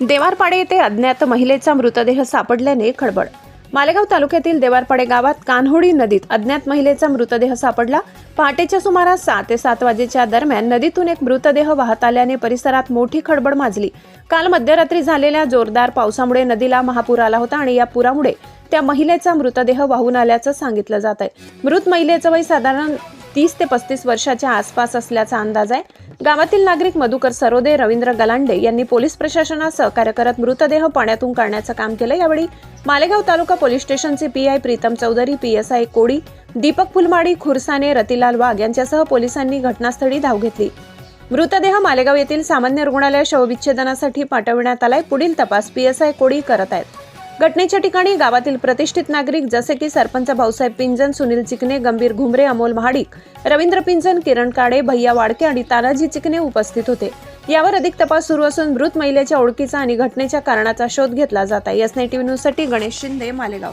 देवारपाडे येथे अज्ञात महिलेचा मृतदेह सापडल्याने खळबळ. मालेगाव तालुक्यातील देवारपाडे गावात कान्होडी नदीत अज्ञात महिलेचा मृतदेह सापडला. पहाटेच्या सुमारास सहा ते सात वाजेच्या दरम्यान नदीतून एक मृतदेह वाहत आल्याने परिसरात मोठी खडबड माजली. काल मध्यरात्री झालेल्या जोरदार पावसामुळे नदीला महापूर आला होता आणि या पुरामुळे त्या महिलेचा मृतदेह वाहून आल्याचं सांगितलं जात आहे मृत महिलेचं वय साधारण तीस ते पस्तीस वर्षाच्या आसपास असल्याचा अंदाज आहे. गावातील नागरिक मधुकर सरोदे रवींद्र गलांडे यांनी पोलीस प्रशासनास सहकार्य करत मृतदेह पाण्यातून काढण्याचं काम केलं. यावेळी मालेगाव तालुका पोलीस स्टेशनचे पीआय प्रीतम चौधरी पीएसआय कोडी दीपक फुलमाडी खुरसाने रतिलाल वाघ यांच्यासह पोलिसांनी घटनास्थळी धाव घेतली. मृतदेह मालेगाव येथील सामान्य रुग्णालय शवविच्छेदनासाठी पाठविण्यात आलाय. पुढील तपास पीएसआय कोडी करत आहेत. घटनेच्या ठिकाणी गावातील प्रतिष्ठित नागरिक जसे की सरपंच भाऊसाहेब पिंजन सुनील चिकणे गंभीर घुमरे अमोल महाडिक रवींद्र पिंजन किरण काडे भैया वाडके आणि तानाजी चिकणे उपस्थित होते. यावर अधिक तपास सुरू असून मृत महिलेच्या ओळखीचा आणि घटनेच्या कारणाचा शोध घेतला जात आहे. एस न्यूजसाठी गणेश शिंदे मालेगाव.